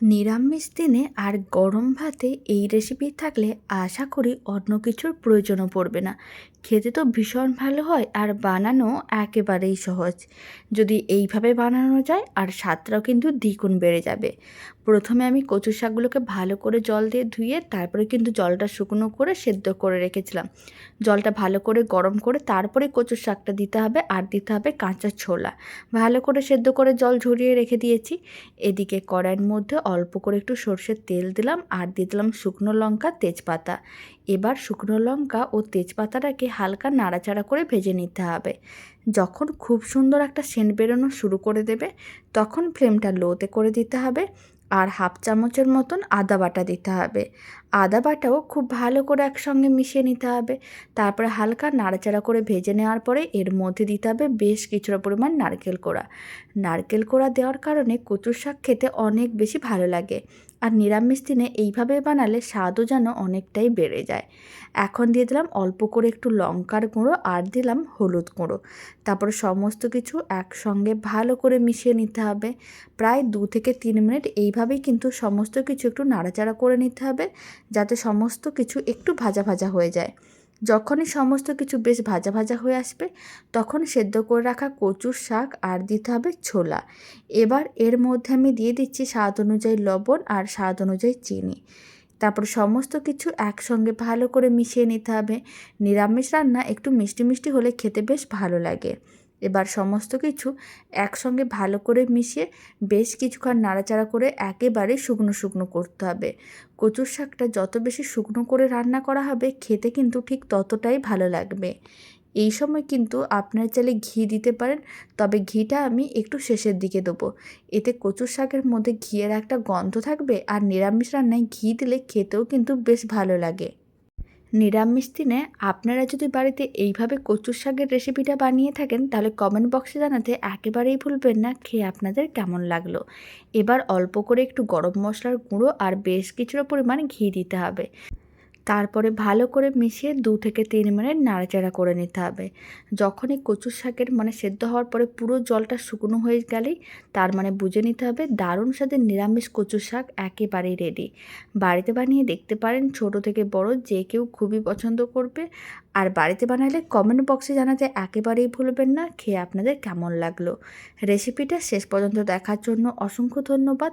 নিরামিষ দিনে আর গরম ভাতে এই রেসিপি থাকলে আশা করি অন্য কিছুর প্রয়োজনও পড়বে না। খেতে তো ভীষণ ভালো হয় আর বানানো একেবারেই সহজ। যদি এইভাবে বানানো যায় আর স্বাদটাও কিন্তু দ্বিগুণ বেড়ে যাবে। প্রথমে আমি কচু শাকগুলোকে ভালো করে জল দিয়ে ধুয়ে তারপরে কিন্তু জলটা শুকনো করে সেদ্ধ করে রেখেছিলাম। জলটা ভালো করে গরম করে তারপরে কচুর শাকটা দিতে হবে আর দিতে হবে কাঁচা ছোলা। ভালো করে সেদ্ধ করে জল ঝরিয়ে রেখে দিয়েছি। এদিকে কড়াইয়ের মধ্যে অল্প করে একটু সর্ষের তেল দিলাম আর দিয়ে দিলাম শুকনো লঙ্কা, তেজপাতা। এবার শুকনো লঙ্কা ও তেজপাতাটাকে হালকা নাড়াচাড়া করে ভেজে নিতে হবে। যখন খুব সুন্দর একটা সেন্ট বেরোনো শুরু করে দেবে, তখন ফ্লেমটা লোতে করে দিতে হবে আর হাফ চামচের মতন আদা বাটা দিতে হবে। আদা বাটাও খুব ভালো করে একসঙ্গে মিশিয়ে নিতে হবে। তারপরে হালকা নাড়াচাড়া করে ভেজে নেওয়ার পরে এর মধ্যে দিতে হবে বেশ কিছুটা পরিমাণ নারকেল কোড়া। নারকেল কোড়া দেওয়ার কারণে কচুর শাক খেতে অনেক বেশি ভালো লাগে আর নিরামিষ দিনে এইভাবে বানালে স্বাদও যেন অনেকটাই বেড়ে যায়। এখন দিয়ে দিলাম অল্প করে একটু লঙ্কার গুঁড়ো আর দিলাম হলুদ গুঁড়ো। তারপরে সমস্ত কিছু একসঙ্গে ভালো করে মিশিয়ে নিতে হবে। প্রায় দু থেকে তিন মিনিট এইভাবেই কিন্তু সমস্ত কিছু একটু নাড়াচাড়া করে নিতে হবে। যাতে সমস্ত কিছু একটু ভাজা ভাজা হয়ে যায়। যখনই সমস্ত কিছু বেশ ভাজা ভাজা হয়ে আসবে, তখন সেদ্ধ করে রাখা কচুর শাক আর দিতে হবে ছোলা। এবার এর মধ্যে আমি দিয়ে দিচ্ছি স্বাদ অনুযায়ী লবণ আর স্বাদ অনুযায়ী চিনি। তারপর সমস্ত কিছু একসঙ্গে ভালো করে মিশিয়ে নিতে হবে। নিরামিষ রান্না একটু মিষ্টি মিষ্টি হলে খেতে বেশ ভালো লাগে। এবার সমস্ত কিছু একসঙ্গে ভালো করে মিশিয়ে বেশ কিছুক্ষণ নাড়াচাড়া করে একেবারে শুকনো শুকনো করতে হবে। কচুর শাকটা যত বেশি শুকনো করে রান্না করা হবে, খেতে কিন্তু ঠিক ততটাই ভালো লাগবে। এই সময় কিন্তু আপনারা চাইলে ঘি দিতে পারেন, তবে ঘিটা আমি একটু শেষের দিকে দেবো। এতে কচুর শাকের মধ্যে ঘিয়ের একটা গন্ধ থাকবে আর নিরামিষ রান্নায় ঘি দিলে খেতেও কিন্তু বেশ ভালো লাগে। নিরামিষ দিনে আপনারা যদি বাড়িতে এইভাবে কচুর শাকের রেসিপিটা বানিয়ে থাকেন, তাহলে কমেন্ট বক্সে জানাতে একেবারেই ভুলবেন না, খেয়ে আপনাদের কেমন লাগল। এবার অল্প করে একটু গরম মশলার গুঁড়ো আর বেশ কিছুটা পরিমাণ ঘি দিতে হবে। তারপরে ভালো করে মিশিয়ে দু থেকে তিন মিনিট নাড়াচাড়া করে নিতে হবে। যখনই কচুর শাকের মানে সেদ্ধ হওয়ার পরে পুরো জলটা শুকনো হয়ে গেলেই তার মানে বুঝে নিতে হবে দারুণ সাথে নিরামিষ কচুর শাক একেবারেই রেডি বাড়িতে বানিয়ে দেখতে পারেন ছোট থেকে বড় যে কেউ খুবই পছন্দ করবে। আর বাড়িতে বানালে কমেন্ট বক্সে জানাতে একেবারেই ভুলবেন না, খেয়ে আপনাদের কেমন লাগল। রেসিপিটা শেষ পর্যন্ত দেখার জন্য অসংখ্য ধন্যবাদ।